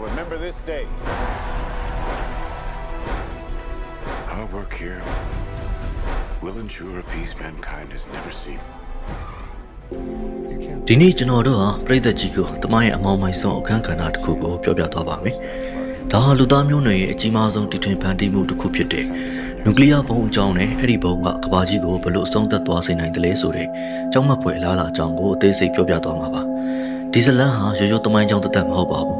will remember this day. Our work here will ensure a peace mankind has never seen. ဒီနေ့ကျွန်တော်တို့ဟာပြည်သက်ကြီးကိုတမန်ရဲ့အမောင်မိုင်ဆုံးအခန်းကဏ္ဍတစ်ခုကိုပြောပြသွားပါမယ်။ဒါဟာလူသားမျိုးနွယ်ရဲ့အကြီးမားဆုံးတည်ထွင်ဖန်တီးမှုတစ်ခုဖြစ်တဲ့နျူကလ িয়ার ဘုံအကြောင်းနဲ့အဲ့ဒီဘုံကကမ္ဘာကြီးကိုဘယ်လိုအဆုံးသတ်သွားစေနိုင်တယ်လဲဆိုတဲ့ကြောင်းမပွဲအလားအလာအကြောင်းကိုအသေးစိတ်ပြောပြသွားမှာပါ။ဒီဇလန်ဟာရိုးရိုးတမိုင်းကြောင်းတစ်သက်မဟုတ်ပါဘူး။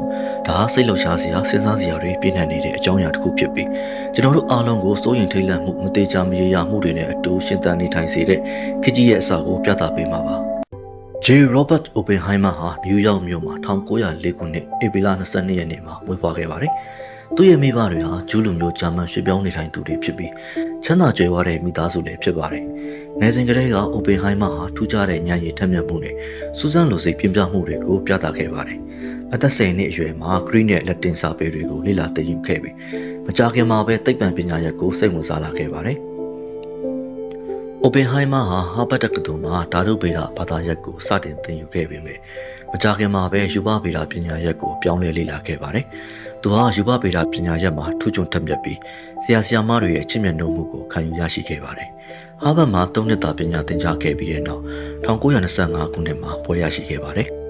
ဒါဟာစိတ်လှုပ်ရှားစရာစဉ်းစားစရာတွေပြည့်နှက်နေတဲ့အကြောင်းအရာတစ်ခုဖြစ်ပြီးကျွန်တော်တို့အားလုံးကိုစိုးရင်ထိတ်လန့်မှုမသေးချာမရေရာမှုတွေနဲ့အတူရှင်သန်နေထိုင်စေတဲ့ခကြီးရဲ့အစာကိုပြသပေးမှာပါ။ J. Robert Oppenheimer ဟာနယူးယောက်မြို့မှာ1904ခုနှစ်ဧပြီလ22ရက်နေ့မှာမွေးဖွားခဲ့ပါတယ်။သူ့ရဲ့မိဘတွေဟာဂျူးလူမျိုးဂျာမန်ရွှေ့ပြောင်းနေထိုင်သူတွေဖြစ်ပြီးချမ်းသာကြွယ်ဝတဲ့မိသားစုလည်းဖြစ်ပါတယ်။ငယ်စဉ်ကတည်းက Oppenheimer ဟာထူးခြားတဲ့ဉာဏ်ရည်ထက်မြက်မှုနဲ့စူးစမ်းလိုစိတ်ပြင်းပြမှုတွေကိုပြသခဲ့ပါတယ်။ အသက်10နှစ်အရွယ်မှာဂရိနဲ့လက်တင်စာပေတွေကိုလေ့လာသင်ယူခဲ့ပြီးမကြာခင်မှာပဲသိပ္ပံပညာရပ်ကိုစိတ်ဝင်စားလာခဲ့ပါတယ်။ Oppenheimer ဟာဟာဘတ်တက္ကသိုလ်မှာဓာတုဗေဒဘာသာရပ်ကိုစတင်သင်ယူခဲ့ပေမဲ့မကြာခင်မှာပဲယူပဗေဒပညာရပ်ကိုပြောင်းလဲလေ့လာခဲ့ပါတယ်။သူဟာယူပဗေဒပညာရပ်မှာထူးချွန်ထက်မြက်ပြီးဆရာဆရာမတွေရဲ့ချစ်မြတ်နိုးမှုကိုခံယူရရှိခဲ့ပါတယ်။ဟာဘတ်မှာ၃နှစ်တာပညာသင်ကြားခဲ့ပြီးတဲ့နောက်1925ခုနှစ်မှာဘွဲရရှိခဲ့ပါတယ်။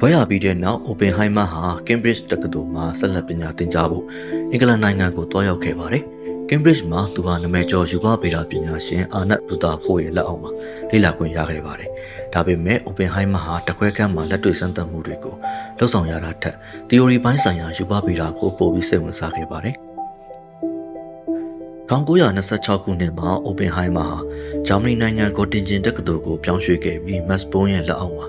ဘွဲရပြီးတဲ့နောက် Oppenheimer ဟာ Cambridge တက္ကသိုလ်မှာဆက်လက်ပညာသင်ကြားဖို့အင်္ဂလန်နိုင်ငံကိုတွားရောက်ခဲ့ပါတယ်။ Cambridge မှာသူဟာနာမည်ကျော်ယူပဗေဒပညာရှင်အာနတ်ဘူတာဖိုးရဲ့လက်အောက်မှာလေ့လာခွင့်ရခဲ့ပါတယ်။ဒါပေမဲ့ Oppenheimer ဟာတခွဲခန်းမှာလက်တွေ့စမ်းသပ်မှုတွေကိုလှုပ်ဆောင်ရတာထက် theory ဘိုင်းဆိုင်ရာယူပဗေဒကိုပိုပြီးစိတ်ဝင်စားခဲ့ပါတယ်။ 1926ခုနှစ်မှာ Oppenheimer ဟာဂျာမနီနိုင်ငံဂိုတင်ဂျင်တက္ကသိုလ်ကိုပြောင်းရွှေ့ခဲ့ပြီး Max Born ရဲ့လက်အောက်မှာ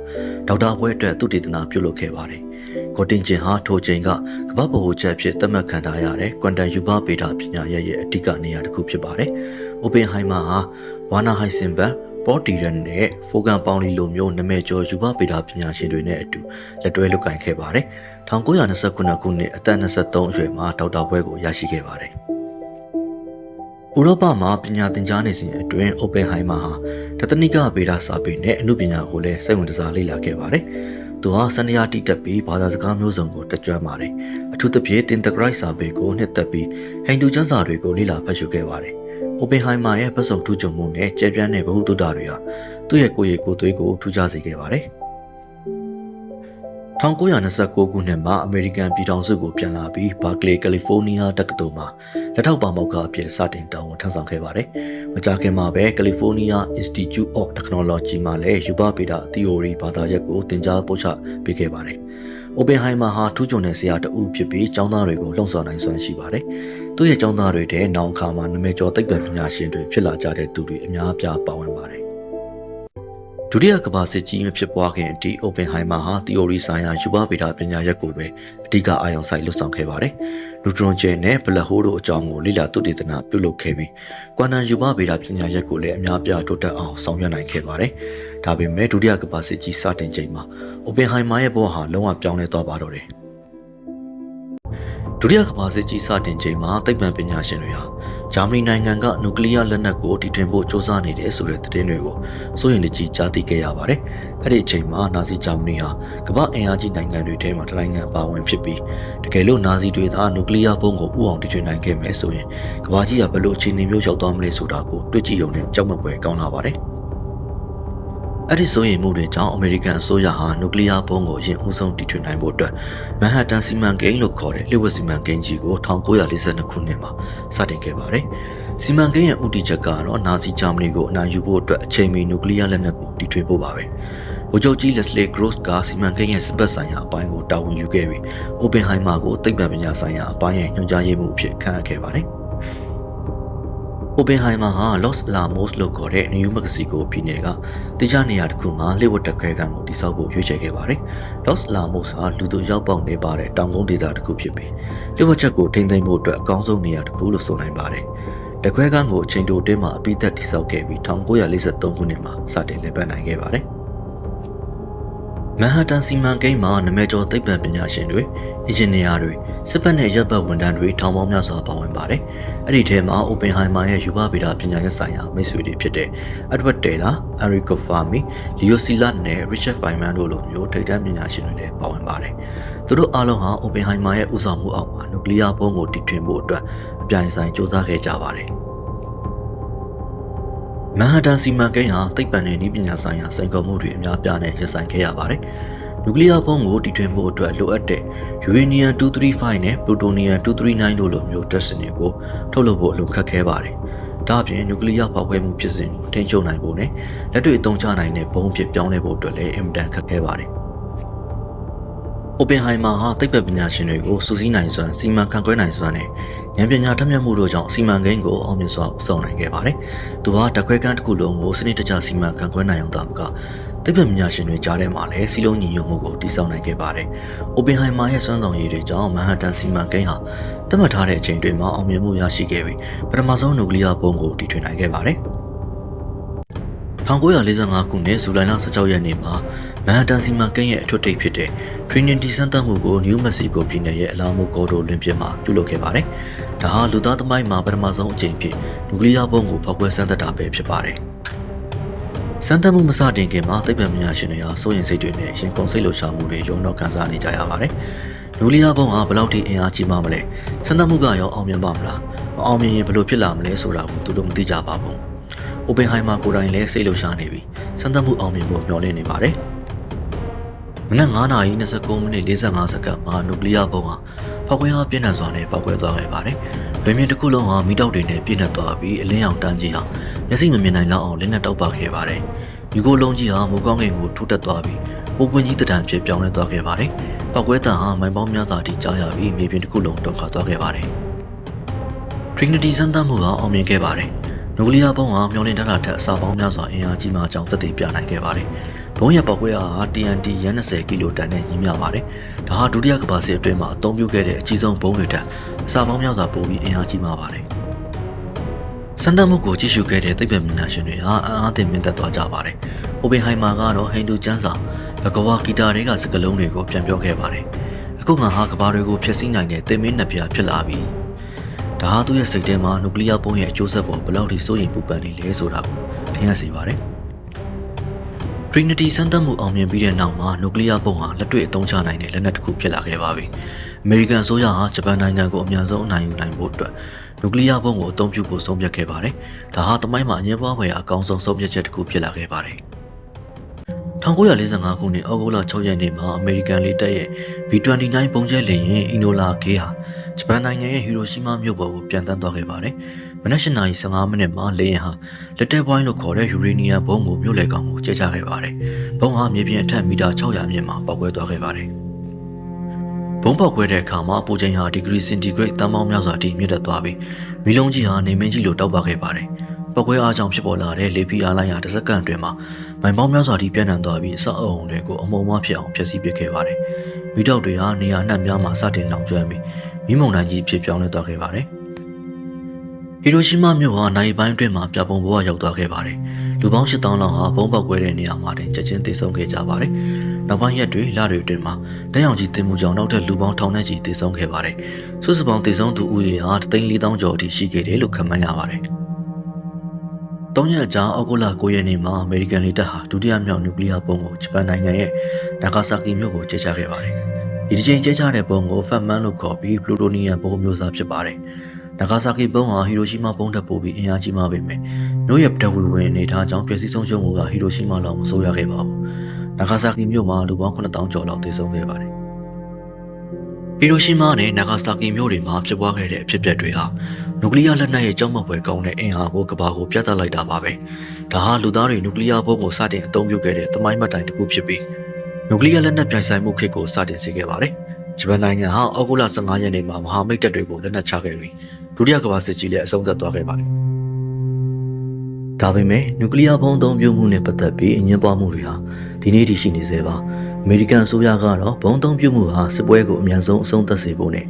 ဒေါက်တာဘွဲအတွက်သူတည်တနာပြုလုပ်ခဲ့ပါတယ်။ဂိုတင်ဂျင်ဟာထိုချိန်ကကမ္ဘာ့ဗဟိုချက်ဖြစ်သတ်မှတ်ခံထားရတဲ့ကွမ်တန်ယူပဗေဒပညာရပ်ရဲ့အဓိကနေရာတစ်ခုဖြစ်ပါတယ်။ Oppenheimer ဟာဝါနာဟိုင်ဆင်ဘတ်ပေါ်တီရန်နဲ့ဖိုဂန်ပေါင်လီလိုမျိုးနာမည်ကျော်ယူပဗေဒပညာရှင်တွေနဲ့အတူလက်တွဲလုပ်ကိုင်ခဲ့ပါတယ်။1929ခုနှစ်အသက်23အရွယ်မှာဒေါက်တာဘွဲကိုရရှိခဲ့ပါတယ်။ ဥရောပမှာပညာသင်ကြားနေစဉ်အတွင်း Oppenheimer ဟာတသနိကဗေဒစာပေနဲ့အမှုပညာကိုလည်းစိတ်ဝင်စားလေ့လာခဲ့ပါတယ်။သူဟာစန္ဒယာတိတက်ပြီးဘာသာစကားမျိုးစုံကိုတက်ကြွပါတယ်။အထူးသဖြင့်တင်တဂရိုက်စာပေကိုနှစ်သက်ပြီးဟိန္ဒူကျမ်းစာတွေကိုလေ့လာဖတ်ရှုခဲ့ပါတယ်။ Oppenheimer ရဲ့ပတ်စုံထူးချွန်မှုနဲ့ကျယ်ပြန့်တဲ့ဗဟုသုတတွေဟာသူ့ရဲ့ကိုယ်ရည်ကိုယ်သွေးကိုထူးခြားစေခဲ့ပါတယ်။ 1929ခုနှစ်မှာအမေရိကန်ပြည်ထောင်စုကိုပြန်လာပြီးဘာကလေးကယ်လီဖိုးနီးယားတက္ကသိုလ်မှာလက်ထောက်ပါမောက္ခအဖြစ်စတင်တာဝန်ထမ်းဆောင်ခဲ့ပါတယ်။မကြာခင်မှာပဲကယ်လီဖိုးနီးယား Institute of Technology မှာလည်းယူပဗေဒ theory ဘာသာရပ်ကိုသင်ကြားပို့ချပေးခဲ့ပါတယ်။ Oppenheimer ဟာထူးချွန်တဲ့ဆရာတဦးဖြစ်ပြီးကျောင်းသားတွေကိုလှုံ့ဆော်နိုင်စွမ်းရှိပါတယ်။သူ့ရဲ့ကျောင်းသားတွေထဲနောင်အခါမှာနာမည်ကျော်သိပ္ပံပညာရှင်တွေဖြစ်လာကြတဲ့သူတွေအများအပြားပါဝင်ပါတယ်။ ဒုတိယကမ္ဘာစစ်ကြီးမဖြစ်ပွားခင်အထိ Oppenheimer ဟာ theory ဆိုင်ရာယူပဗေဒပညာရပ်ကိုပဲအဓိကအာရုံစိုက်လှုပ်ဆောင်ခဲ့ပါတယ်။ neutron gel နဲ့ black hole တို့အကြောင်းကိုလေ့လာသုတေသနပြုလုပ်ခဲ့ပြီး quantum ယူပဗေဒပညာရပ်ကိုလည်းအများပြားတိုးတက်အောင်ဆောင်ရွက်နိုင်ခဲ့ပါတယ်။ဒါပေမဲ့ဒုတိယကမ္ဘာစစ်ကြီးစတင်ချိန်မှာ Oppenheimer ရဲ့ဘဝဟာလုံးဝပြောင်းလဲသွားပါတော့တယ်။ ဒုတိယကမ္ဘာစစ်ကြီးစတင်ချိန်မှာသိပ္ပံပညာရှင်တွေဟာဂျာမနီနိုင်ငံကနျူကလ িয়ার လက်နက်ကိုတည်ထွင်ဖို့စ조사နေတယ်ဆိုတဲ့သတင်းတွေကိုစိုးရိမ်တကြီးကြားသိခဲ့ရပါတယ်။အဲ့ဒီအချိန်မှာနာဇီဂျာမနီဟာကမ္ဘာအင်အားကြီးနိုင်ငံတွေထဲမှာတစ်နိုင်ငံပါဝင်ဖြစ်ပြီးတကယ်လို့နာဇီတွေသာနျူကလ িয়ার ဘုံကိုဥအောင်တည်ထွင်နိုင်ခဲ့မယ်ဆိုရင်ကမ္ဘာကြီးကဘယ်လိုအခြေအနေမျိုးရောက်သွားမလဲဆိုတာကိုတွေ့ကြည့်ရုံနဲ့ကြောက်မပွဲကောင်းလာပါတယ်။ အဲ့ဒီစိုးရိမ်မှုတွေကြောင့်အမေရိကန်အစိုးရဟာနျူကလ িয়ার ဘုံကိုအရင်ဦးဆုံးတည်ထွင်နိုင်ဖို့အတွက်မန်ဟတ်တန်စီမံကိန်းလို့ခေါ်တဲ့လျှို့ဝှက်စီမံကိန်းကြီးကို1942ခုနှစ်မှာစတင်ခဲ့ပါတယ်။စီမံကိန်းရဲ့ဦးတည်ချက်ကတော့နာဇီဂျာမနီကိုအနိုင်ယူဖို့အတွက်အချိန်မီနျူကလ িয়ার လက်နက်ကိုတည်ထွင်ဖို့ပါပဲ။ဗိုလ်ချုပ်ကြီး Leslie Gross ကစီမံကိန်းရဲ့စပတ်ဆိုင်ရာအပိုင်းကိုတာဝန်ယူခဲ့ပြီး Oppenheimer ကိုသိပ္ပံပညာဆိုင်ရာအပိုင်းရဲ့ညွှန်ကြားရေးမှူးအဖြစ်ခန့်အပ်ခဲ့ပါတယ်။ Oppenheimer ဟာ Los Alamos လို့ခေါ်တဲ့ New Mexico ပြည်နယ်ကတိကျနေရာတစ်ခုမှာလျှို့ဝှက်တက်ခဲကန်ကိုတိစောက်ဖို့ရွေးချယ်ခဲ့ပါတယ်။ Los Alamos ဟာလူသူရောက်ပေါက်နေပါတဲ့တောင်ကုန်းဒေသတစ်ခုဖြစ်ပြီးလျှို့ဝှက်ချက်ကိုထိန်းသိမ်းဖို့အတွက်အကောင်းဆုံးနေရာတစ်ခုလို့ဆိုနိုင်ပါတယ်။တခွဲကန်ကိုအချိန်တိုအတွင်းမှာအပိသက်တိစောက်ခဲ့ပြီး1943ခုနှစ်မှာစတင်လည်ပတ်နိုင်ခဲ့ပါတယ်။မန်ဟာတန်စီမံကိန်းမှာနမဲကျော်သိပ္ပံပညာရှင်တွေ အင်ဂျင်နီယာတွေစစ်ဘက်နဲ့ရပ်ဘက်ဝန်ထမ်းတွေထောင်ပေါင်းများစွာပါဝင်ပါတယ်။အဲ့ဒီထဲမှာ Oppenheimer ရဲ့ယူဘဗေဒပညာရပ်ဆိုင်ရာမိတ်ဆွေတွေဖြစ်တဲ့ Edward Teller, Enrico Fermi, Leo Szilard နဲ့ Richard Feynman တို့လိုမျိုးထိပ်တန်းပညာရှင်တွေလည်းပါဝင်ပါတယ်။သူတို့အားလုံးဟာ Oppenheimer ရဲ့ဦးဆောင်မှုအောက်မှာနျူကလ িয়ার ဘုံးကိုတည်ထွင်ဖို့အတွက်အပြိုင်ဆိုင်စ조사ခဲ့ကြပါတယ်။မန်ဟာတန်စီမံကိန်းဟာသိပ္ပံနဲ့နည်းပညာဆိုင်ရာစိန်ခေါ်မှုတွေအများပြားနဲ့ရင်ဆိုင်ခဲ့ရပါတယ်။ နျူကလ িয়ার ဘုံးကိုတည်ထွင်ဖို့အတွက်လိုအပ်တဲ့ uranium 235နဲ့ plutonium 239တို့လိုမျိုးတက်စင်တွေကိုထုတ်လုပ်ဖို့အလွန်ခက်ခဲပါတယ်။ဒါ့အပြင်နျူကလ িয়ার ပေါက်ကွဲမှုဖြစ်စဉ်ကိုထိန်းချုပ်နိုင်ဖို့နဲ့လက်တွေ့အသုံးချနိုင်တဲ့ဘုံးဖြစ်ပြောင်းလဲဖို့အတွက်လည်းအင်မတန်ခက်ခဲပါတယ်။ Oppenheimer ဟာသိပ္ပံပညာရှင်တွေကိုစူးစီးနိုင်စွမ်းစီမံခန့်ခွဲနိုင်စွမ်းနဲ့ဉာဏ်ပညာထက်မြက်မှုတို့ကြောင့်စီမံကိန်းကိုအောင်မြင်စွာဦးဆောင်နိုင်ခဲ့ပါတယ်။သူဟာတခွဲကန်းတစ်ခုလုံးကိုစနစ်တကျစီမံခန့်ခွဲနိုင်အောင်သာမက သိပ္ပံပညာရှင်တွေကြားထဲမှာလည်းစီလုံးညီညွတ်မှုကိုတည်ဆောက်နိုင်ခဲ့ပါတယ်။ Oppenheimer ရဲ့စွမ်းဆောင်ရည်တွေကြောင့်မန်ဟတ်တန်စီမံကိန်းဟာသတ်မှတ်ထားတဲ့အချိန်တွေမှာအောင်မြင်မှုရရှိခဲ့ပြီးပထမဆုံးနျူကလ িয়ার ဘုံးကိုတည်ထွင်နိုင်ခဲ့ပါတယ်။1945ခုနှစ်ဇူလိုင်လ16ရက်နေ့မှာမန်ဟတ်တန်စီမံကိန်းရဲ့အထွတ်ထိပ်ဖြစ်တဲ့ Trinity စမ်းသပ်မှုကို New Mexico ပြည်နယ်ရဲ့အလာမိုကော်ဒိုလွင်ပြင်မှာပြုလုပ်ခဲ့ပါတယ်။ဒါဟာလူသားသမိုင်းမှာပထမဆုံးအကြိမ်ဖြစ်နျူကလ িয়ার ဘုံးကိုဖောက်ခွဲစမ်းသပ်တာပဲဖြစ်ပါတယ်။ စမ်းသပ်မှုမစတင်ခင်မှာသိပ္ပံပညာရှင်တွေဟာစိုးရင်စိတ်တွေနဲ့ရင်ကုန်စိတ်လှုပ်ရှားမှုတွေရုံတော့ခံစားနေကြရပါတယ်။နူလီယာဘုံဟာဘယ်လောက်ထိအင်အားကြီးမှမလဲ။စမ်းသပ်မှုကရောအောင်မြင်ပါမလား။မအောင်မြင်ရင်ဘယ်လိုဖြစ်လာမလဲဆိုတာကိုသူတို့မသိကြပါဘူး။ Oppenheimer ကိုယ်တိုင်လည်းစိတ်လှုပ်ရှားနေပြီ။စမ်းသပ်မှုအောင်မြင်ဖို့မျှော်လင့်နေပါတယ်။မနက်9:29မိနစ်45စက္ကန့်မှာနူကလ িয়ার ဘုံဟာဖောက်ခွဲအားပြင်းထန်စွာနဲ့ပေါက်ကွဲသွားခဲ့ပါတယ် လွင်မြင့်တစ်ခုလုံးဟာမိတောက်တွေနဲ့ပြည့်နှက်သွားပြီးအလင်းရောင်တန်းကြီးဟာမျက်စိမမြင်နိုင်လောက်အောင်လင်းနဲ့တောက်ပခဲ့ပါတယ်။မြူကိုလုံးကြီးဟာမူကောင်းကင်ကိုထိုးတက်သွားပြီးပိုပွင့်ကြီးတံတန်ဖြစ်ပြောင်းလဲသွားခဲ့ပါတယ်။ပောက်ကွဲတံဟာမိုင်ပေါင်းများစွာထိကြားရပြီးမြေပြင်တစ်ခုလုံးတုန်ခါသွားခဲ့ပါတယ်။ Trinity စမ်းသပ်မှုကအောင်မြင်ခဲ့ပါတယ်။နျူကလ িয়ার ဘုံးဟာမျောလင့်ထားတာထက်အစာပေါင်းများစွာအင်အားကြီးမှအကြောင်းသက်သေပြနိုင်ခဲ့ပါတယ်။ ဘုံးရဲ့ပောက်ကွဲအားဟာ TNT ရန်20ကီလိုတန်နဲ့ညီမျှပါတယ်။ဒါဟာဒုတိယကမ္ဘာစစ်အတွင်းမှာအသုံးပြုခဲ့တဲ့အကြီးဆုံးဘုံးတွေထက်အစာပေါင်းများစွာပိုပြီးအင်အားကြီးမှပါတယ်။စံတမှုကိုကြည့်ရှုခဲ့တဲ့သိပ္ပံပညာရှင်တွေဟာအံ့အားသင့်မြင့်တက်သွားကြပါတယ်။ Oppenheimer ကတော့ဟိန္ဒူကျမ်းစာဘဂဝါဂီတာတွေကစကားလုံးတွေကိုပြန်ပြောခဲ့ပါတယ်။အခုငါဟာကဘာတွေကိုဖျက်ဆီးနိုင်တဲ့သင်မင်းနှစ်ပြားဖြစ်လာပြီ။ဒါဟာသူ့ရဲ့စိတ်ထဲမှာနျူကလ িয়ার ပုံးရဲ့အကျိုးဆက်ပေါ်ဘယ်လောက်ထိစိုးရိမ်ပူပန်နေလဲဆိုတာကိုထင်ဟပ်စေပါတယ်။ Trinity စမ်းသပ်မှုအောင်မြင်ပြီးတဲ့နောက်မှာနျူကလ িয়ার ပုံးဟာလက်တွေ့အသုံးချနိုင်တဲ့လက်နက်တစ်ခုဖြစ်လာခဲ့ပါပြီ။ American ဆိုရဟာဂျပန်နိုင်ငံကိုအများဆုံးအနိုင်ယူနိုင်ဖို့အတွက်နျူကလ িয়ার ပုံးကိုအသုံးပြုဖို့ဆုံးဖြတ်ခဲ့ပါတယ်။ဒါဟာတမိုင်းမှာအငြင်းပွားဖွယ်အကောင်းဆုံးဆုံးဖြတ်ချက်တစ်ခုဖြစ်လာခဲ့ပါတယ်။1945ခုနှစ်ဩဂုတ်လ6ရက်နေ့မှာအမေရိကန်လေတပ်ရဲ့ B-29 ပုံကျဲလေယာဉ်အီနိုလာကေဟာ ဂျပန်နိုင်ငံရဲ့ဟီရိုရှီးမားမြို့ပေါ်ကိုပြန်တန်းသွားခဲ့ပါတယ်။မနက်၈နာရီ15မိနစ်မှာလေယာဉ်ဟာလက်တဲပွိုင်းလို့ခေါ်တဲ့ယူရေနီယံဘုံကိုမြို့လေကောင်ကိုကျဲချခဲ့ပါတယ်။ဘုံဟာမြေပြင်အထက်မီတာ600မြင့်မှာပောက်ကွဲသွားခဲ့ပါတယ်။ဘုံပေါက်ကွဲတဲ့အခါမှာအပူချိန်ဟာဒီဂရီစင်တီဂရိတ်တန်ပေါင်းများစွာထိမြင့်တက်သွားပြီးမီလုံးကြီးဟာနေမင်းကြီးလိုတောက်ပခဲ့ပါတယ်။ပောက်ကွဲအားကြောင့်ဖြစ်ပေါ်လာတဲ့လေဖီအားလိုင်းဟာတစ်စက္ကန့်အတွင်းမှာမိုင်ပေါင်းများစွာထိပြန့်နှံ့သွားပြီးအဆောက်အအုံတွေကိုအမုံမဖြစ်အောင်ဖျက်ဆီးပစ်ခဲ့ပါတယ်။မိတောက်တွေဟာနေရာနှံ့များမှာစတင်လောင်ကျွမ်းပြီး မိမုံတိုင်းကြီးဖြစ်ပြောင်းလဲသွားခဲ့ပါတယ်။ဟီရိုရှီးမားမြို့ဟာနိုင်ပိုင်းအတွင်းမှာပြပုံဘဝရောက်သွားခဲ့ပါတယ်။လူပေါင်း8000လောက်ဟာဘုံပေါက်ကွဲတဲ့နေရာမှာတင်ချက်ချင်းသေဆုံးခဲ့ကြပါတယ်။နောက်ပိုင်းရက်တွေလတွေအတွင်းမှာတရောင်ကြီးတင်မှုကြောင့်နောက်ထပ်လူပေါင်းထောင်နဲ့ချီသေဆုံးခဲ့ပါတယ်။စုစုပေါင်းသေဆုံးသူဦးရေဟာ3,400ကျော်အထိရှိခဲ့တယ်လို့ခန့်မှန်းရပါတယ်။၃ရက်ကြာအောက်တိုဘာ9ရက်နေ့မှာအမေရိကန်လေတပ်ဟာဒုတိယမြောက်နျူကလ িয়ার ပုံကိုဂျပန်နိုင်ငံရဲ့နာဂါဆာကီမြို့ကိုကျဲချခဲ့ပါတယ်။ ဒီတစ်ချိန်ကျဲချတဲ့ပုံကိုဖတ်မန်းလို့ခေါ်ပြီးပလူတိုနီယမ်ပုံမျိုးစားဖြစ်ပါတယ်။နာဂါဆာကီပုံဟာဟီရိုရှီးမားပုံတက်ပို့ပြီးအင်အားကြီးမှပေမဲ့မြို့ရဲ့ပထဝီဝင်အနေထားကြောင့်ပျက်စီးဆုံးရှုံးမှုကဟီရိုရှီးမားလောက်မဆိုးရခဲ့ပါဘူး။နာဂါဆာကီမြို့မှာလူပေါင်း9000ကျော်လောက်သေဆုံးခဲ့ပါတယ်။ဟီရိုရှီးမားနဲ့နာဂါဆာကီမြို့တွေမှာဖြစ်ပွားခဲ့တဲ့အဖြစ်အပျက်တွေဟာနျူကလ িয়ার လက်နက်ရဲ့ကြောက်မက်ဖွယ်ကောင်းတဲ့အင်အားကိုကဘာကိုပြသလိုက်တာပါပဲ။ဒါဟာလူသားတွေနျူကလ িয়ার ဘုံကိုစတင်အသုံးပြုခဲ့တဲ့သမိုင်းမှတ်တိုင်တစ်ခုဖြစ်ပြီး နျူကလ িয়ার လက်နက်ပြိုင်ဆိုင်မှုခေတ်ကိုစတင်စေခဲ့ပါတယ်။ဂျပန်နိုင်ငံဟာဩဂုတ်လ15ရက်နေ့မှာမဟာမိတ်တပ်တွေကိုလက်နက်ချခဲ့ပြီးဒုတိယကမ္ဘာစစ်ကြီးလည်းအဆုံးသတ်သွားခဲ့ပါတယ်။ ဒါပေမဲ့နျူကလ িয়ারဘုံအသုံးပြုမှုနဲ့ပတ်သက်ပြီးအငင်းပွားမှုတွေဟာဒီနေ့ထိရှိနေသေးပါအမေရိကန်အစိုးရကတော့ဘုံအသုံးပြုမှုဟာစစ်ပွဲကိုအမြန်ဆုံးအဆုံးသတ်စေဖို့နဲ့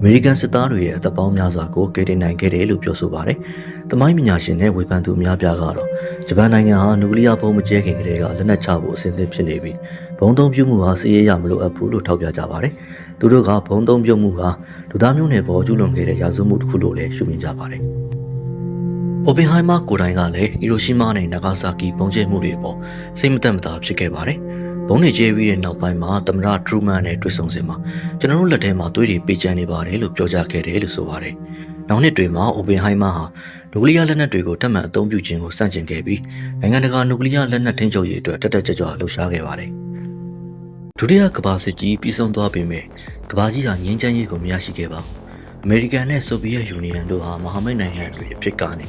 အမေရိကန်စစ်သားတွေရဲ့အသက်ပေါင်းများစွာကိုကယ်တင်နိုင်ခဲ့တယ်လို့ပြောဆိုပါတယ်။သမိုင်းပညာရှင်နဲ့ဝေဖန်သူအများပြားကတော့ဂျပန်နိုင်ငံဟာနျူကလ িয়ার ဘုံမကျဲခင်ကတည်းကလက်နက်ချဖို့အဆင်သင့်ဖြစ်နေပြီးဘုံအသုံးပြုမှုဟာစီးရဲရမလို့အပ်ဘူးလို့ထောက်ပြကြပါတယ်။သူတို့ကဘုံအသုံးပြုမှုဟာလူသားမျိုးနွယ်ပေါ်ကျူးလွန်ခဲ့တဲ့ရာဇဝတ်မှုတစ်ခုလို့လည်းရှုမြင်ကြပါတယ်။အိုပင်ဟိုင်မာကိုယ်တိုင်ကလည်းဟီရိုရှီမာနဲ့နာဂါဆာကီပုံကျဲမှုတွေအပေါ်စိတ်မသက်မသာဖြစ်ခဲ့ပါတယ်။ ဘုံတွေကျဲပြီးတဲ့နောက်ပိုင်းမှာသမ္မတထရူမန်နဲ့တွေ့ဆုံစဉ်မှာကျွန်တော်တို့လက်ထဲမှာသွေးတွေပေးချမ်းနေပါတယ်လို့ပြောကြားခဲ့တယ်လို့ဆိုပါတယ်။နောက်နှစ်တွေမှာအိုပင်ဟိုင်မာဟာနျူကလ িয়ার လက်နက်တွေကိုတက်မှန်အသုံးပြုခြင်းကိုစန့်ကျင်ခဲ့ပြီးနိုင်ငံတကာနျူကလ িয়ার လက်နက်ထိန်းချုပ်ရေးအတွက်တက်တက်ကြွကြွလှုပ်ရှားခဲ့ပါတယ်။ဒုတိယကမ္ဘာစစ်ကြီးပြီးဆုံးသွားပေမဲ့ကမ္ဘာကြီးဟာငြိမ်းချမ်းရေးကိုမရရှိခဲ့ပါဘူး။အမေရိကန်နဲ့ဆိုဗီယက်ယူနီယံတို့ဟာမဟာမိတ်နိုင်ငံတွေအဖြစ်ကနေ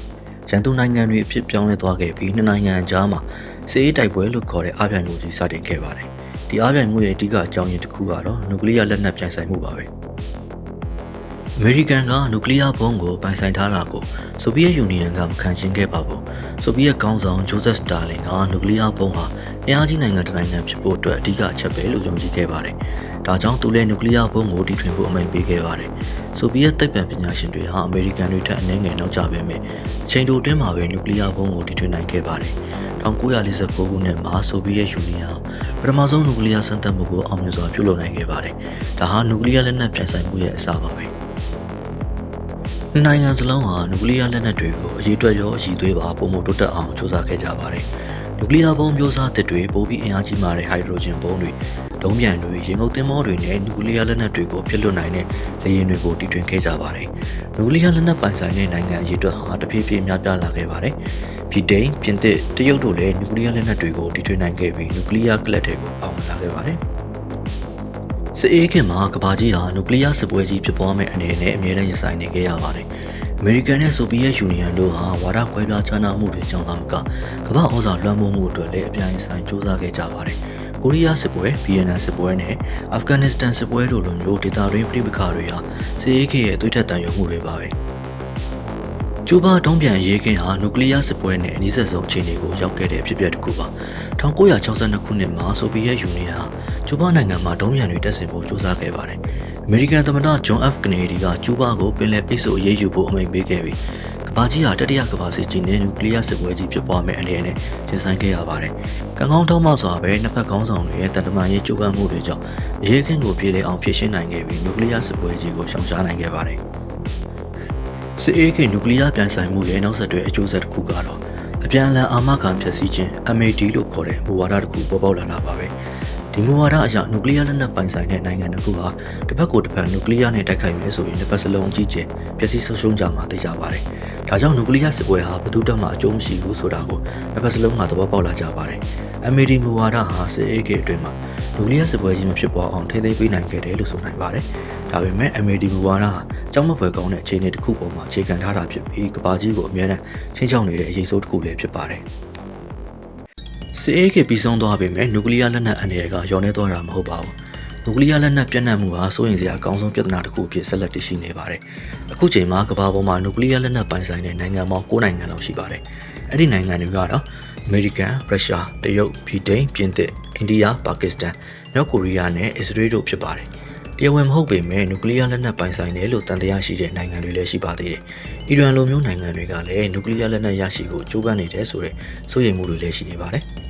ရန်သူနိုင်ငံတွေအဖြစ်ပြောင်းလဲသွားခဲ့ပြီးနှစ်နိုင်ငံအကြားမှာစစ်ရေးတိုက်ပွဲလို့ခေါ်တဲ့အားပြိုင်မှုကြီးစတင်ခဲ့ပါတယ်။ဒီအားပြိုင်မှုရဲ့အဓိကအကြောင်းရင်းတစ်ခုကတော့နျူကလ িয়ার လက်နက်ပြိုင်ဆိုင်မှုပါပဲ။ အမေရိကန်ကနျူကလ িয়ার ဘုံးကိုပိုင်ဆိုင်ထားတာကိုဆိုဗီယက်ယူနီယံကမခံချင်ခဲ့ပါဘူး။ဆိုဗီယက်ကောင်းဆောင်ဂျိုဇက်စတာလင်ကနျူကလ িয়ার ဘုံးဟာအင်အားကြီးနိုင်ငံတစ်နိုင်ငံဖြစ်ဖို့အတွက်အဓိကအချက်ပဲလို့ယုံကြည်ခဲ့ပါတယ်။ဒါကြောင့်သူလည်းနျူကလ িয়ার ဘုံးကိုတီထွင်ဖို့အမိန့်ပေးခဲ့ပါတယ်။ဆိုဗီယက်သိပ္ပံပညာရှင်တွေဟာအမေရိကန်တွေထက်အနည်းငယ်နောက်ကျပေမဲ့အချိန်တိုအတွင်းမှာပဲနျူကလ িয়ার ဘုံးကိုတီထွင်နိုင်ခဲ့ပါတယ်။1949ခုနှစ်မှာဆိုဗီယက်ယူနီယံပထမဆုံးနျူကလ িয়ার စမ်းသပ်မှုကိုအောင်မြင်စွာပြုလုပ်နိုင်ခဲ့ပါတယ်။ဒါဟာနျူကလ িয়ার လက်နက်ပြိုင်ဆိုင်မှုရဲ့အစပါပဲ။ နှစ်နိုင်ငံစလုံးဟာနျူကလ িয়ার လက်နက်တွေကိုအရေးအတွက်ရောအရေးသွေးပါပုံမှုတိုးတက်အောင်စူးစမ်းခဲ့ကြပါတယ်။နျူကလ িয়ার ဘုံးမျိုးစားသစ်တွေပိုပြီးအင်အားကြီးမာတဲ့ဟိုက်ဒရိုဂျင်ဘုံးတွေဒုံးပြန်တွေရေငုပ်သင်္ဘောတွေနဲ့နျူကလ িয়ার လက်နက်တွေကိုဖျက်လွတ်နိုင်တဲ့လေယာဉ်တွေကိုတီထွင်ခဲ့ကြပါတယ်။နျူကလ িয়ার လက်နက်ပိုင်ဆိုင်တဲ့နိုင်ငံအရေးအတွက်ဟာတဖြည်းဖြည်းများပြားလာခဲ့ပါတယ်။ဗြိတိန်၊ပြင်သစ်၊တရုတ်တို့လည်းနျူကလ িয়ার လက်နက်တွေကိုတီထွင်နိုင်ခဲ့ပြီးနျူကလ িয়ার ကလပ်တွေကိုပေါဝင်လာခဲ့ပါတယ်။ စစ်အေးခင်မှာကဘာကြီးဟာနျူကလ িয়ার စစ်ပွဲကြီးဖြစ်ပွားမဲ့အနေနဲ့အမြဲတမ်းရင်ဆိုင်နေခဲ့ရပါတယ်။အမေရိကန်နဲ့ဆိုဗီယက်ယူနီယံတို့ဟာဝါဒကွဲပြားခြားနားမှုတွေကြောင့်သာမကကမ္ဘာဩဇာလွှမ်းမိုးမှုအတွက်လည်းအပြိုင်ဆိုင်စ조사ခဲ့ကြပါတယ်။ကိုရီးယားစစ်ပွဲ၊ဗီယက်နမ်စစ်ပွဲနဲ့အာဖဂန်နစ္စတန်စစ်ပွဲတို့လိုမျိုးဒေသတွင်းပြည်ပခါတွေဟာစစ်ရေးခေရဲ့အသွေးထက်တန်ရုံမှုတွေပါပဲ။ကျူးဘာတုံးပြန်ရေးခင်းဟာနျူကလ িয়ার စစ်ပွဲနဲ့အနည်းဆက်ဆုံးအခြေအနေကိုရောက်ခဲ့တဲ့ဖြစ်ပျက်တစ်ခုပါ1962ခုနှစ်မှာဆိုဗီယက်ယူနီယံဟာ ကျူးဘာနိုင်ငံမှာဒုံးပြန်တွေတက်ဆင်ဖို့စ조사ခဲ့ပါတယ်အမေရိကန်သမ္မတဂျွန် F ကနေဒီကကျူးဘာကိုပင်လယ်ပိတ်ဆို့အရေးယူဖို့အမိန့်ပေးခဲ့ပြီးကမ္ဘာကြီးဟာတတိယကမ္ဘာစစ်ကြီးနဲ့နျူကလ িয়ার စစ်ပွဲကြီးဖြစ်ပွားမဲ့အနေနဲ့ရင်ဆိုင်ခဲ့ရပါတယ်။ကံကောင်းထောက်မှစွာပဲနှစ်ဖက်ကောင်းဆောင်တွေရဲ့တန်တမာရေးကြိုးပမ်းမှုတွေကြောင့်အရေးခင်းကိုပြည်လေအောင်ဖြစ်ရှင်းနိုင်ခဲ့ပြီးနျူကလ িয়ার စစ်ပွဲကြီးကိုရှောင်ရှားနိုင်ခဲ့ပါတယ်။စစ်အေးခေနျူကလ িয়ারပြန်ဆိုင်မှုရဲ့နောက်ဆက်တွဲအကျိုးဆက်တစ်ခုကတော့အပြန်အလှန်အာမခံဖြစ်စည်းခြင်း MAD လို့ခေါ်တဲ့မူဝါဒတစ်ခုပေါ်ပေါက်လာတာပါပဲ။ ဒီမူဝါဒအရနျူကလ িয়ার လက်နက်ပိုင်ဆိုင်တဲ့နိုင်ငံတစ်ခုဟာတစ်ဖက်ကိုတစ်ဖက်နျူကလ িয়ার နဲ့တိုက်ခိုက်မယ်ဆိုရင်တစ်ဖက်စလုံးအကြီးကျယ်ပျက်စီးဆုံးရှုံးကြမှာသိကြပါတယ်။ဒါကြောင့်နျူကလ িয়ার စစ်ပွဲဟာဘယ်သူမှအကျိုးမရှိဘူးဆိုတာကိုတစ်ဖက်စလုံးကသဘောပေါက်လာကြပါတယ်။ MAD မူဝါဒဟာစစ်အေးခေအတွင်းမှာနျူကလ িয়ার စစ်ပွဲကြီးမဖြစ်ပေါ်အောင်ထိန်းသိမ်းပေးနိုင်ခဲ့တယ်လို့ဆိုနိုင်ပါတယ်။ဒါပေမဲ့ MAD မူဝါဒဟာကြောက်မဖွယ်ကောင်းတဲ့အခြေအနေတစ်ခုပေါ်မှာအခြေခံထားတာဖြစ်ပြီးကမ္ဘာကြီးကိုအများနဲ့ချင်းချောင်းနေတဲ့အရေးစိုးတစ်ခုလည်းဖြစ်ပါတယ်။ စစ်အေးခေပြီးဆုံးသွားပေမဲ့နျူကလ িয়ার လက်နက်အန္တရာယ်ကရောနေသွားတာမဟုတ်ပါဘူး။နျူကလ িয়ার လက်နက်ပြန့်နှံ့မှုဟာစိုးရိမ်စရာအကောင်းဆုံးပြဿနာတစ်ခုအဖြစ်ဆက်လက်တည်ရှိနေပါတယ်။အခုချိန်မှာကမ္ဘာပေါ်မှာနျူကလ িয়ার လက်နက်ပိုင်ဆိုင်တဲ့နိုင်ငံပေါင်း9နိုင်ငံလောက်ရှိပါတယ်။အဲ့ဒီနိုင်ငံတွေကတော့အမေရိကန်၊ရုရှား၊တရုတ်၊ဗြိတိန်၊ပြင်သစ်၊အိန္ဒိယ၊ပါကစ္စတန်၊မြောက်ကိုရီးယားနဲ့အစ္စရေးတို့ဖြစ်ပါတယ်။တရားဝင်မဟုတ်ပေမဲ့နျူကလ িয়ার လက်နက်ပိုင်ဆိုင်တယ်လို့တန်တရားရှိတဲ့နိုင်ငံတွေလည်းရှိပါသေးတယ်။အီရန်လိုမျိုးနိုင်ငံတွေကလည်းနျူကလ িয়ার လက်နက်ရရှိဖို့ကြိုးပမ်းနေတယ်ဆိုတဲ့စိုးရိမ်မှုတွေလည်းရှိနေပါတယ်။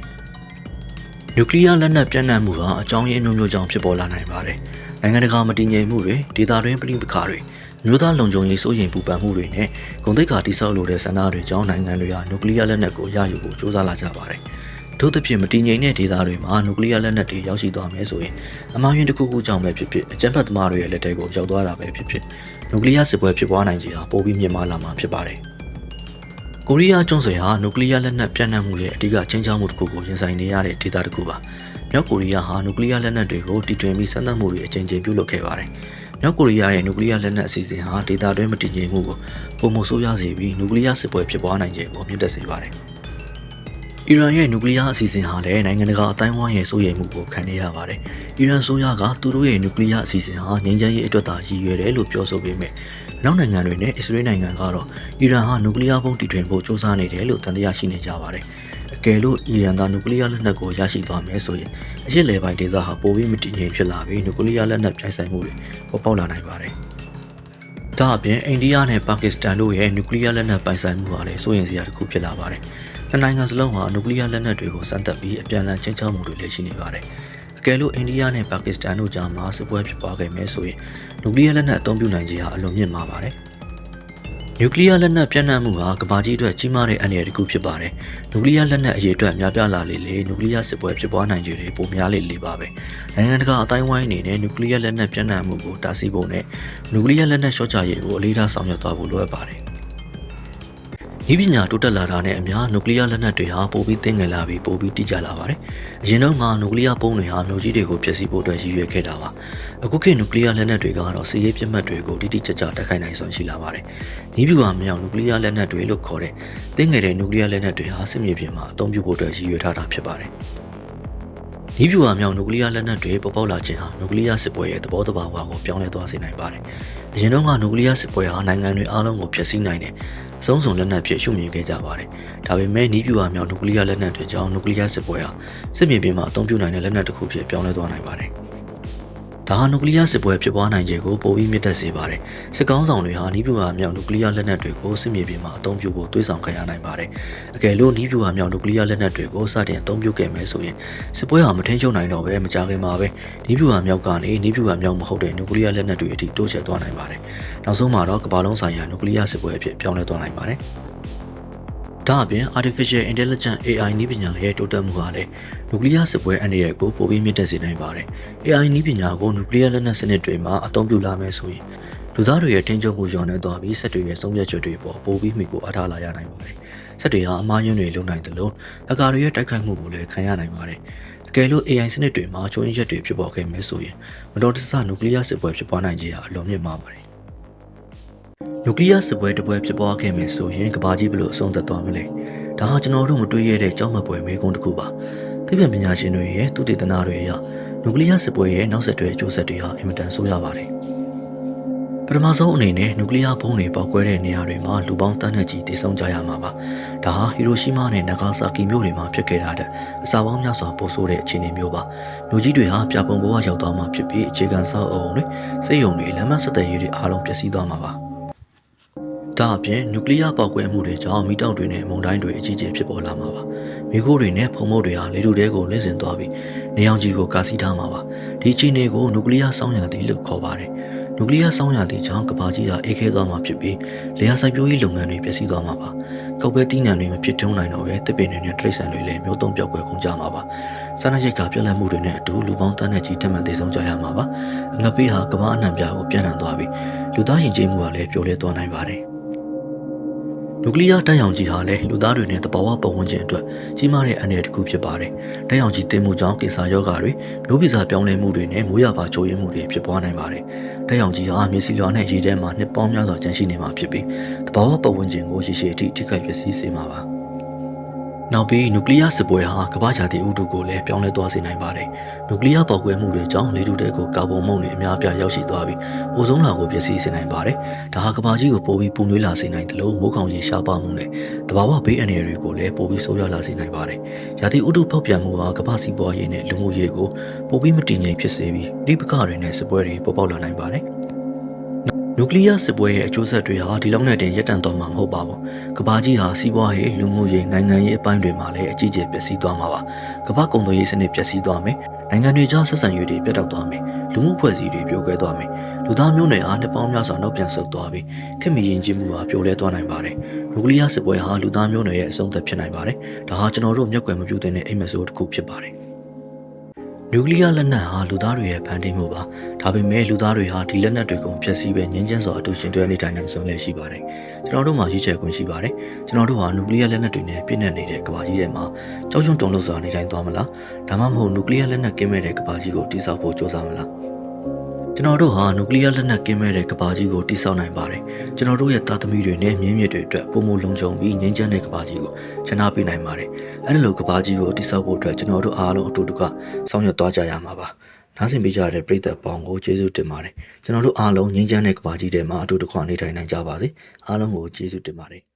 နျူကလ িয়ার လက်နက်ပြန့်နှံ့မှုဟာအကြောင်းရင်းမျိုးမျိုးကြောင့်ဖြစ်ပေါ်လာနိုင်ပါတယ်။နိုင်ငံတကာမတည်ငြိမ်မှုတွေဒေသတွင်းပြည်ပခါတွေမြို့သားလုံခြုံရေးစိုးရိမ်ပူပန်မှုတွေနဲ့ဂုဏ်သိက္ခာတိဆောက်လိုတဲ့ဆန္ဒတွေကြောင့်နိုင်ငံတွေဟာနျူကလ িয়ার လက်နက်ကိုရယူဖို့ကြိုးစားလာကြပါတယ်။ထို့သဖြင့်မတည်ငြိမ်တဲ့ဒေသတွေမှာနျူကလ িয়ার လက်နက်တွေရောက်ရှိသွားမယ်ဆိုရင်အမှားယွင်းတစ်ခုခုကြောင့်ပဲဖြစ်ဖြစ်အကြမ်းဖက်သမားတွေရဲ့လက်ထဲကိုရောက်သွားတာပဲဖြစ်ဖြစ်နျူကလ িয়ার စစ်ပွဲဖြစ်ပွားနိုင်ခြေဟာပိုပြီးမြင့်မားလာမှာဖြစ်ပါတယ်။ ကိုရီးယားကျွန်းဆွယ်ဟာနျူကလ িয়ার လက်နက်ပြန့်နှံ့မှုရဲ့အဓိကချင်းချောင်းမှုတစ်ခုကိုရင်ဆိုင်နေရတဲ့ဒေသတစ်ခုပါ။မြောက်ကိုရီးယားဟာနျူကလ িয়ার လက်နက်တွေကိုတီထွင်ပြီးစမ်းသပ်မှုတွေအကြိမ်ကြိမ်ပြုလုပ်ခဲ့ပါတယ်။မြောက်ကိုရီးယားရဲ့နျူကလ িয়ার လက်နက်အစီအစဉ်ဟာဒေသတွင်းမတည်ငြိမ်မှုကိုပုံမဆိုးရစေပြီးနျူကလ িয়ার စစ်ပွဲဖြစ်ပွားနိုင်ခြေကိုမြင့်တက်စေပါတယ်။ အီရန်ရဲ့နျူကလ িয়ার အစီအစဉ်ဟာလည်းနိုင်ငံတကာအတိုင်းအဝိုင်းရဲ့စိုးရိမ်မှုကိုခံနေရပါတယ်။အီရန်ဆိုရကသူတို့ရဲ့နျူကလ িয়ার အစီအစဉ်ဟာငြိမ်းချမ်းရေးအတွက်သာရည်ရွယ်တယ်လို့ပြောဆိုပေမဲ့နောက်နိုင်ငံတွေနဲ့အစ္စရေးနိုင်ငံကတော့အီရန်ဟာနျူကလ িয়ার ဘုံတည်ထွင်ဖို့စ조사နေတယ်လို့တန်တရားရှိနေကြပါတယ်။အကယ်လို့အီရန်ကနျူကလ িয়ার လက်နက်ကိုရရှိသွားမယ်ဆိုရင်အရှေ့လေပိုင်းဒေသဟာပိုပြီးမတည်ငြိမ်ဖြစ်လာပြီးနျူကလ িয়ার လက်နက်ပြိုင်ဆိုင်မှုတွေပေါ်ပေါက်လာနိုင်ပါတယ်။ဒါအပြင်အိန္ဒိယနဲ့ပါကစ္စတန်တို့ရဲ့နျူကလ িয়ার လက်နက်ပိုင်ဆိုင်မှုဟာလည်းစိုးရိမ်စရာတစ်ခုဖြစ်လာပါတယ်။ နှစ်နိုင်ငံစလုံးဟာနျူကလ িয়ার လက်နက်တွေကိုစမ်းသပ်ပြီးအပြန်အလှန်ချင်းချောက်မှုတွေလည်းရှိနေပါတယ်။အကယ်လို့အိန္ဒိယနဲ့ပါကစ္စတန်တို့ကြားမှာစစ်ပွဲဖြစ်ပွားခဲ့မယ်ဆိုရင်နျူကလ িয়ার လက်နက်အသုံးပြုနိုင်ခြင်းဟာအလွန်မြင့်မာပါတယ်။နျူကလ িয়ার လက်နက်ပြန့်နှံ့မှုဟာကမ္ဘာကြီးအတွက်ကြီးမားတဲ့အန္တရာယ်တစ်ခုဖြစ်ပါတယ်။နျူကလ িয়ার လက်နက်အရေးအတွက်များပြားလာလေလေနျူကလ িয়ার စစ်ပွဲဖြစ်ပွားနိုင်ခြေတွေပိုများလေလေပါပဲ။နိုင်ငံတကာအတိုင်းဝိုင်းအနေနဲ့နျူကလ িয়ার လက်နက်ပြန့်နှံ့မှုကိုတားဆီးဖို့နဲ့နျူကလ িয়ার လက်နက်ရှော့ချရေးကိုအလေးထားဆောင်ရွက်သွားဖို့လိုအပ်ပါတယ်။ ဤပညာတိုးတက်လာတာနဲ့အမျှနျူကလ িয়ার လက်နက်တွေဟာပိုပြီးသင်ငယ်လာပြီးပိုပြီးတိကျလာပါတယ်။အရင်တော့ကနျူကလ িয়ার ပုံးတွေဟာမျိုးကြီးတွေကိုဖျက်ဆီးဖို့အတွက်ရည်ရွယ်ခဲ့တာပါ။အခုခေတ်နျူကလ িয়ার လက်နက်တွေကတော့စစ်ရေးပြစ်မှတ်တွေကိုတိတိကျကျတိုက်ခိုက်နိုင်စွမ်းရှိလာပါတယ်။ဤပြူဟာမြောင်နျူကလ িয়ার လက်နက်တွေလို့ခေါ်တဲ့သင်ငယ်တဲ့နျူကလ িয়ার လက်နက်တွေဟာစစ်မြေပြင်မှာအသုံးပြုဖို့အတွက်ရည်ရွယ်ထားတာဖြစ်ပါတယ်။ဒီပြူဟာမြောင်နျူကလ িয়ার လက်နက်တွေပေါ်ပေါက်လာခြင်းဟာနျူကလ িয়ার စစ်ပွဲရဲ့သဘောတဘာဝကိုပြောင်းလဲသွားစေနိုင်ပါတယ်။အရင်တော့ကနျူကလ িয়ার စစ်ပွဲဟာနိုင်ငံတွေအားလုံးကိုဖျက်ဆီးနိုင်တဲ့အ ဆုံးစုံလက်နက်ဖြစ်ရှုမြင်ခဲ့ကြပါတယ်။ဒါပေမဲ့နီးပြူဟာမြောင်နျူကလ িয়ার လက်နက်တွေကြောင့်နျူကလ িয়ার စစ်ပွဲဟာစစ်မြေပြင်မှာအသုံးပြုနိုင်တဲ့လက်နက်တစ်ခုဖြစ်ပြောင်းလဲသွားနိုင်ပါတယ်။ ဒါဟာနျူကလ িয়ার စစ်ပွဲဖြစ်ပွားနိုင်ခြေကိုပိုပြီးမြင့်တက်စေပါတယ်။စစ်ကောင်းဆောင်တွေဟာနီးပြူဟာမြောင်နျူကလ িয়ার လက်နက်တွေကိုစစ်မြေပြင်မှာအသုံးပြုဖို့တွေးဆောင်ခံရနိုင်ပါတယ်။အကယ်လို့နီးပြူဟာမြောင်နျူကလ িয়ার လက်နက်တွေကိုစတင်အသုံးပြုခဲ့မယ်ဆိုရင်စစ်ပွဲဟာမထင်းချုပ်နိုင်တော့ပဲမကြခင်မှာပဲနီးပြူဟာမြောက်ကနေနီးပြူဟာမြောက်မဟုတ်တဲ့နျူကလ িয়ার လက်နက်တွေအထိတိုးချဲ့သွားနိုင်ပါတယ်။နောက်ဆုံးမှာတော့ကမ္ဘာလုံးဆိုင်ရာနျူကလ িয়ার စစ်ပွဲအဖြစ်ပြောင်းလဲသွားနိုင်ပါတယ်။ ဒါအပြင် artificial intelligence AI နည်းပညာရဲ့တိုးတက်မှုဟာလည်းနျူကလ িয়ার စစ်ပွဲအန္တရာယ်ကိုပိုပြီးမြင့်တက်စေနိုင်ပါတယ်။ AI နည်းပညာကိုနျူကလ িয়ারလက်နက်စနစ်တွေမှာအသုံးပြုလာမယ်ဆိုရင်လူသားတွေရဲ့တင်းကျပ်မှုလျော့နေသွားပြီးစက်တွေရဲ့ဆုံးဖြတ်ချက်တွေပေါ်ပိုပြီးမိကိုအားထားလာရနိုင်ပါတယ်။စက်တွေဟာအမှားယွင်းတွေလုပ်နိုင်တယ်လို့အကာတွေရဲ့တိုက်ခိုက်မှုကိုလည်းခံရနိုင်ပါတယ်။အကယ်လို့ AI စနစ်တွေမှာချိုးရင်းချက်တွေဖြစ်ပေါ်ခဲ့မယ်ဆိုရင်မတော်တဆနျူကလ িয়ার စစ်ပွဲဖြစ်ပွားနိုင်ခြင်းဟာအလွန်မြင့်မာပါတယ်။ နျူကလ িয়ার စစ်ပွဲတစ်ပွဲဖြစ်ပွားခဲ့မယ်ဆိုရင်ကဘာကြီးဘလို့အဆုံးသတ်သွားမလဲဒါဟာကျွန်တော်တို့မတွေ့ရတဲ့ကြောက်မပွဲမေးခွန်းတစ်ခုပါသိပ္ပံပညာရှင်တွေရဲ့သူတေသနာတွေအရနျူကလ িয়ার စစ်ပွဲရဲ့နောက်ဆက်တွဲအကျိုးဆက်တွေဟာအင်မတန်ဆိုးရပါတယ်ပထမဆုံးအနေနဲ့နျူကလ িয়ার ဘုံးတွေပေါက်ကွဲတဲ့နေရာတွေမှာလူပေါင်းတန်းနဲ့ချီတည်ဆုံကြရမှာပါ။ဒါဟာဟီရိုရှီးမားနဲ့နာဂါဆာကီမြို့တွေမှာဖြစ်ခဲ့တာတဲ့အစာပေါင်းများစွာပိုဆိုးတဲ့အခြေအနေမျိုးပါ။မြို့ကြီးတွေဟာပြပုံဘဝရောက်သွားမှဖြစ်ပြီးအခြေခံစောက်အုံတွေစိတ်ယုံတွေလမ်းမဆက်တဲ့ရေးတွေအားလုံးပျက်စီးသွားမှာပါ။ ဒါအပြင်နျူကလ িয়ার ပေါက်ကွဲမှုတွေကြောင့်မိတောက်တွေနဲ့မုန်တိုင်းတွေအကြီးကျယ်ဖြစ်ပေါ်လာမှာပါ။မိခိုးတွေနဲ့ဖုံမုတ်တွေဟာလေထုတဲကိုလင်းစင်သွားပြီးနေအောင်ကြီးကိုကာစီးထားမှာပါ။ဒီအခြေအနေကိုနျူကလ িয়ার စောင်းရသည်လို့ခေါ်ပါတယ်။နျူကလ িয়ার စောင်းရသည်ကြောင့်ကဘာကြီးဟာအေးခဲသွားမှာဖြစ်ပြီးလေယာစိုက်ပျိုးရေးလုပ်ငန်းတွေပျက်စီးသွားမှာပါ။ကောက်ပဲတီးနှံတွေမဖြစ်ထွန်းနိုင်တော့ပဲတစ်ပင်တွေနဲ့တရိတ်ဆန်တွေလည်းမျိုးတုံးပြောက်ကွယ်ကုန်ကြမှာပါ။စားနပ်ရိက္ခာပြက်လက်မှုတွေနဲ့အတူလူပေါင်းတန်းနဲ့ကြီးတက်မှန်သေးဆုံးကြရမှာပါ။အငပေးဟာကဘာအနှံပြားကိုပြန့်နှံ့သွားပြီးလူသားရင်ကျေးမှုကလည်းပြိုလဲသွားနိုင်ပါတယ်။ နျူကလ িয়ার တပ်ရောင်ကြီးဟာလည်းလူသားတွေနဲ့တဘာဝပတ်ဝန်းကျင်အတွက်ကြီးမားတဲ့အန္တရာယ်တစ်ခုဖြစ်ပါတယ်။တပ်ရောင်ကြီးတင်မှုကြောင့်ကင်ဆာရောဂါတွေမျိုးဗီဇပြောင်းလဲမှုတွေနဲ့မိုးရပါချိုးယွင်းမှုတွေဖြစ်ပွားနိုင်ပါတယ်။တပ်ရောင်ကြီးဟာမျက်စိလွှာနဲ့ရေထဲမှာနှစ်ပေါင်းများစွာကျန်ရှိနေမှာဖြစ်ပြီးတဘာဝပတ်ဝန်းကျင်ကိုရှည်ရှည်အထိထိခိုက်ပျက်စီးစေမှာပါ။ နောက်ပြီးနျူကလ িয়ার စစ်ပွဲဟာကမ္ဘာ့ဂျာတိဥတုကိုလည်းပြောင်းလဲသွားစေနိုင်ပါတယ်။နျူကလ িয়ার ပေါက်ကွဲမှုတွေကြောင့်လေထုတဲကိုကာဗွန်မုန့်တွေအများအပြားရောက်ရှိသွားပြီးအိုဇုံးလာကိုပျက်စီးစေနိုင်ပါတယ်။ဒါဟာကမ္ဘာကြီးကိုပိုပြီးပူနွေးလာစေနိုင်တယ်လို့မိုးခေါင်ရေရှားပါမှုနဲ့တဘာဝဘေးအန္တရာယ်တွေကိုလည်းပိုပြီးဆိုးရွားလာစေနိုင်ပါတယ်။ဂျာတိဥတုဖောက်ပြန်မှုဟာကမ္ဘာစီးပွားရေးနဲ့လူမှုရေးကိုပိုပြီးမတည်ငြိမ်ဖြစ်စေပြီးဒီပကတွေနဲ့စစ်ပွဲတွေပေါ်ပေါက်လာနိုင်ပါတယ်။ နျူကလ িয়ার စစ်ပွဲရဲ့အကျိုးဆက်တွေဟာဒီလောက်နဲ့တင်ရပ်တန့်သွားမှာမဟုတ်ပါဘူး။ကမ္ဘာကြီးဟာစီးပွားရေးလူမှုရေးနိုင်ငံရေးအပိုင်းတွေမှာလည်းအကြီးအကျယ်ပျက်စီးသွားမှာပါ။ကမ္ဘာကုန်သွယ်ရေးစနစ်ပျက်စီးသွားမယ်။နိုင်ငံတွေကြားဆက်ဆံရေးတွေပြတ်တောက်သွားမယ်။လူမှုဖွဲ့စည်းတွေပြိုကွဲသွားမယ်။လူသားမျိုးနွယ်အားနှစ်ပေါင်းများစွာနောက်ပြန်ဆုတ်သွားပြီးခင်မီရင်ကြီးမှုဟာပြိုလဲသွားနိုင်ပါတယ်။နျူကလ িয়ার စစ်ပွဲဟာလူသားမျိုးနွယ်ရဲ့အဆုံးသတ်ဖြစ်နိုင်ပါတယ်။ဒါဟာကျွန်တော်တို့မျက်ကွယ်မပြုသင့်တဲ့အိမ်မက်ဆိုးတစ်ခုဖြစ်ပါတယ်။ နျူကလ িয়ার လက်နက်ဟာလူသားတွေရဲ့ဖန်တီးမှုပါဒါပေမဲ့လူသားတွေဟာဒီလက်နက်တွေကိုဖျက်ဆီးပဲငြင်းချင်းစွာအတူရှင်တွဲနေထိုင်နိုင်ဆုံးလည်းရှိပါတယ်ကျွန်တော်တို့မှာရွေးချယ်ခွင့်ရှိပါတယ်ကျွန်တော်တို့ဟာနျူကလ িয়ার လက်နက်တွေနဲ့ပြည့်နှက်နေတဲ့ကမ္ဘာကြီးထဲမှာကြောက်ရွံ့တုန်လှုပ်စွာနေထိုင်သွားမလားဒါမှမဟုတ်နျူကလ িয়ার လက်နက်ကင်းမဲ့တဲ့ကမ္ဘာကြီးကိုတည်ဆောက်ဖို့ကြိုးစားမလား ကျွန်တော်တို့ဟာနျူကလ িয়ার လက်နက်ကင်းမဲ့တဲ့ကမ္ဘာကြီးကိုတည်ဆောက်နိုင်ပါတယ်ကျွန်တော်တို့ရဲ့သားသမီးတွေနဲ့မြင်းမြစ်တွေအတွက်ပုံမလုံခြုံပြီးငြိမ်းချမ်းတဲ့ကမ္ဘာကြီးကိုချနာပေးနိုင်ပါတယ်အဲ့ဒီလိုကမ္ဘာကြီးကိုတည်ဆောက်ဖို့အတွက်ကျွန်တော်တို့အားလုံးအတူတူကဆောင်ရွက်သွားကြရမှာပါနားဆင်ပေးကြတဲ့ပရိသတ်ပေါင်းကိုကျေးဇူးတင်ပါတယ်ကျွန်တော်တို့အားလုံးငြိမ်းချမ်းတဲ့ကမ္ဘာကြီးထဲမှာအတူတကွနေထိုင်နိုင်ကြပါစေအားလုံးကိုကျေးဇူးတင်ပါတယ်